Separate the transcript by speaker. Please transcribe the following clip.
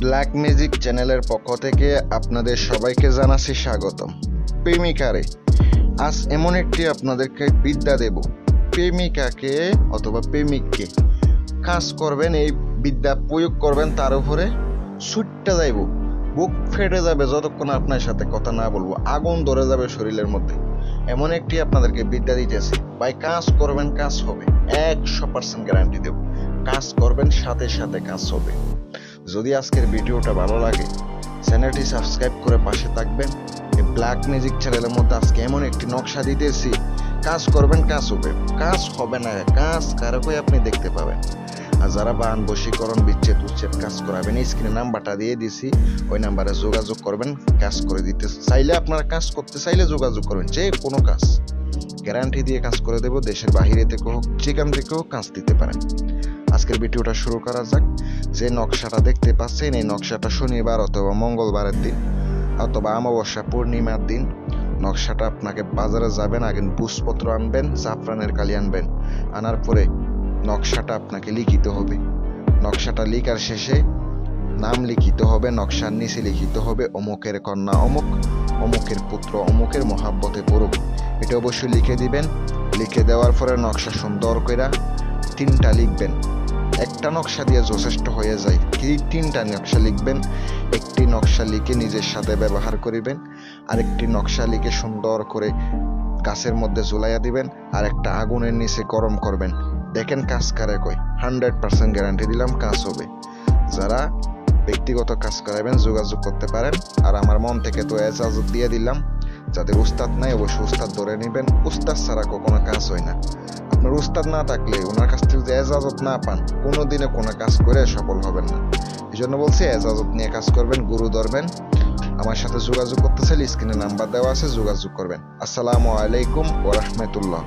Speaker 1: Black music চ্যানেলের পক্ষ থেকে আপনাদের সবাইকে জানাচ্ছি স্বাগতম। প্রেমিকারে, আজ এমন একটি আপনাদেরকে বিদ্যা দেব। প্রেমিকাকে অথবা প্রেমিককে কাজ করবেন, এই বিদ্যা প্রয়োগ করবেন, তার উপরে সুটটা যাইব। বুক ফেটে যাবে যতক্ষণ আপনার সাথে কথা না বলব। আগুন ধরে যাবে শরীরের মধ্যে। এমন একটি আপনাদেরকে বিদ্যা দিতেছি। ভাই, কাজ করবেন, কাজ হবে। একশো পার্সেন্ট গ্যারান্টি দেব। কাজ করবেন, সাথে সাথে কাজ হবে। যদি আজকের ভিডিওটা ভালো লাগে, চ্যানেলটি সাবস্ক্রাইব করে পাশে থাকবেন। এই ব্ল্যাক ম্যাজিক চ্যানেলের মধ্যে আজকে এমন একটি নকশা দিতেছি। কাজ করবেন কাজ হবে কাজ হবে না, কাজ কারকই আপনি দেখতে পাবেন। আর যারা বান বশীকরণ, বিচ্ছেদ, উচ্ছেদ কাজ করাবেন স্ক্রিনে নাম্বারটা দিয়ে দিছি। ওই নাম্বারে যোগাযোগ করবেন, কাজ করে দিতে চাইলে আপনারা কাজ করতে চাইলে যোগাযোগ করবেন, যে কোনো কাজ। গ্যারান্টি দিয়ে কাজ করে দেবো, দেশের বাহিরে থেকে হোক, যেখান থেকে হোক কাজ দিতে পারেন। আজকের ভিডিওটা শুরু করা যাক। যে নকশাটা দেখতে পাচ্ছেন, এই নকশাটা শনিবার অথবা মঙ্গলবারের দিন অথবা অমাবস্যা পূর্ণিমার দিন। নকশাটা আপনাকে বাজারে যাবেন, আগে বুসপত্র আনবেন, জাফরানের কালি আনবেন। আনার পরে নকশাটা আপনাকে লিখিত হবে। নকশাটা লিখার শেষে নাম লিখিত হবে, নকশার নিচে লিখিত হবে, অমুকের কন্যা অমুক, অমুকের পুত্র অমুকের মহাব্বতে পড়ুক। এটা অবশ্যই লিখে দিবেন। লিখে দেওয়ার পরে নকশা সুন্দর কইরা তিনটা লিখবেন। একটা নকশা দিয়ে যথেষ্ট হয়ে যায়। কি তিনটা নকশা লিখবেন, একটি নকশা লিখে নিজের সাথে ব্যবহার করিবেন, আরেকটি নকশা লিখে সুন্দর করে গাছের মধ্যে ঝুলাইয়া দিবেন আর একটা আগুনের নিচে গরম করবেন। দেখেন কাজ কারে কই হান্ড্রেড পার্সেন্ট গ্যারান্টি দিলাম, কাজ হবে। যারা ব্যক্তিগত কাজ করাবেন যোগাযোগ করতে পারেন, আর আমার মন থেকে তো এজাজত দিয়ে দিলাম। যাদের উস্তাদ নাই, অবশ্যই উস্তাদ ধরে নেবেন। উস্তাদ ছাড়া কখনো কাজ হয় না। আপনার উস্তাদ না থাকলে ওনার কাছ থেকে যদি এজাজত না পান কোনো দিনে কোনো কাজ করে সফল হবেন না। এই জন্য বলছি, এজাজত নিয়ে কাজ করবেন, গুরু ধরবেন। আমার সাথে যোগাযোগ করতে চাইলে স্ক্রিনে নাম্বার দেওয়া আছে, যোগাযোগ করবেন। আসসালামু আলাইকুম ওরহমতুল্লাহ